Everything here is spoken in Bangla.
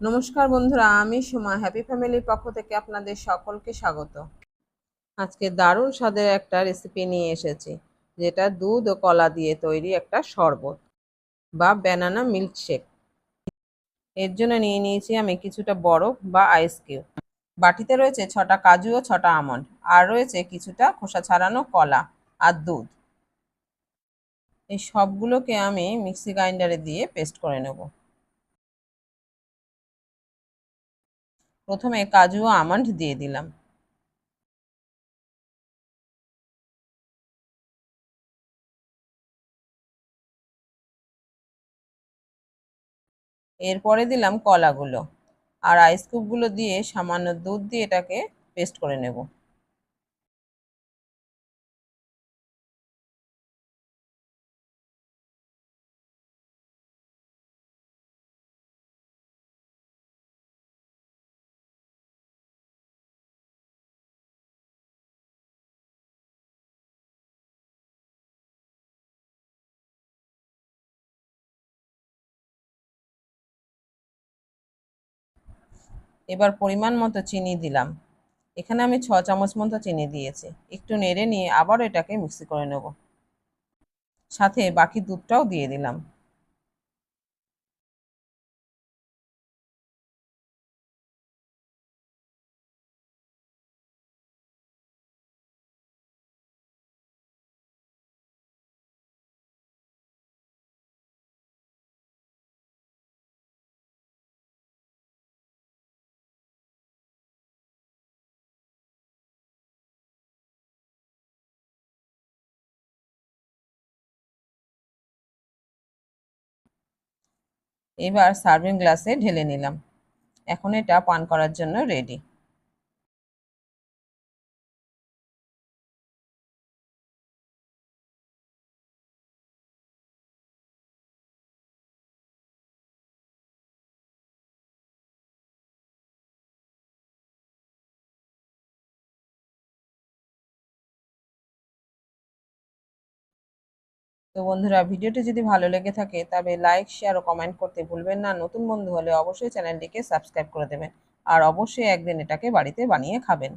নমস্কার বন্ধুরা, আমি সুমা। হ্যাপি ফ্যামিলির পক্ষ থেকে আপনাদের সকলকে স্বাগত। আজকে দারুণ স্বাদের একটা রেসিপি নিয়ে এসেছি, যেটা দুধ ও কলা দিয়ে তৈরি একটা শরবত বা ব্যানানা মিল্কশেক এর জন্য নিয়ে নিয়েছি আমি কিছুটা বরফ বা আইস বাটিতে রয়েছে ছটা কাজু ও ছটা আমন্ড, আর রয়েছে কিছুটা খোসা ছাড়ানো কলা আর দুধ। এই সবগুলোকে আমি মিক্সি গ্রাইন্ডারে দিয়ে পেস্ট করে নেব। প্রথমে কাজু ও আমন্ড দিয়ে দিলাম। এরপরে দিলাম কলাগুলো। আর আইস দিয়ে সামান্য দুধ দিয়ে এটাকে পেস্ট করে নেব। এবার পরিমাণ মতো চিনি দিলাম। এখানে আমি ছ চামচ মতো চিনি দিয়েছি। একটু নেড়ে নিয়ে আবার এটাকে মিক্সি করে নেব। সাথে বাকি দুধটাও দিয়ে দিলাম। এবার সার্ভিং গ্লাসে ঢেলে নিলাম। এখন এটা পান করার জন্য রেডি তো বন্ধুরা, ভিডিওটি যদি ভালো লেগে থাকে তবে লাইক শেয়ার ও কমেন্ট করতে ভুলবেন না। নতুন বন্ধু হলে অবশ্যই চ্যানেলটিকে সাবস্ক্রাইব করে দেবেন। আর অবশ্যই একদিন এটাকে বাড়িতে বানিয়ে খাবেন।